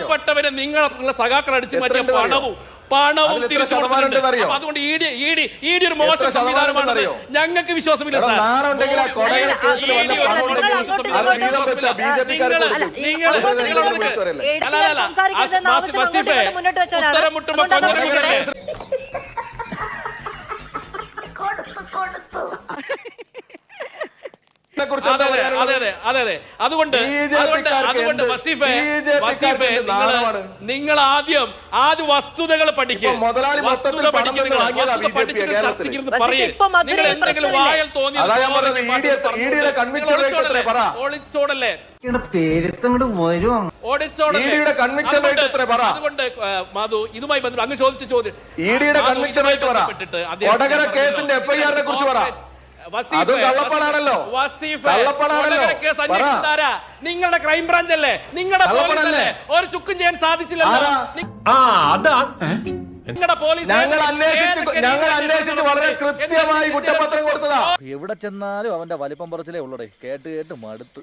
പാവപ്പെട്ടവരെ നിങ്ങൾ നിങ്ങളെ സഖാക്കൾ അടിച്ചു മാറ്റിയ? പണവും പണവും തിരിച്ചു അതുകൊണ്ട് E D E D E D ഒരു മോശം സംവിധാനമാണ്? ഞങ്ങൾക്ക് വിശ്വാസമില്ല സാർ. നിങ്ങൾ ആ കൊടകര അതെ അതുകൊണ്ട് അതുകൊണ്ട്? വസീഫെ വസീഫെ നിങ്ങൾ ആദ്യം ആദ്യ വസ്തുതകൾ പഠിക്കുക നിങ്ങൾ. എന്തെങ്കിലും വായൽ അതുകൊണ്ട്- മധു ഇതുമായി ബന്ധപ്പെട്ട് അങ്ങ് ചോദിച്ച ചോദ്യം. കേസിന്റെ എഫ്ഐആറിനെ കുറിച്ച് പറ. നിങ്ങളുടെ ക്രൈം ബ്രാഞ്ച് അല്ലേ? നിങ്ങളുടെ പോലീസ് കള്ളപ്പണല്ലേ? അല്ലേ? ഒരു ചുക്കും ചെയ്യാൻ സാധിച്ചില്ലല്ലോ. നിങ്ങളുടെ പോലീസ് ഞങ്ങൾ അന്വേഷിച്ചു ഞങ്ങൾ അന്വേഷിച്ചു വളരെ കൃത്യമായി കുറ്റപത്രം കൊടുത്തതാ. എവിടെ ചെന്നാലും അവന്റെ വലിപ്പം പറച്ചിലേ ഉള്ളടേ. കേട്ട് കേട്ട് മടുത്ത്.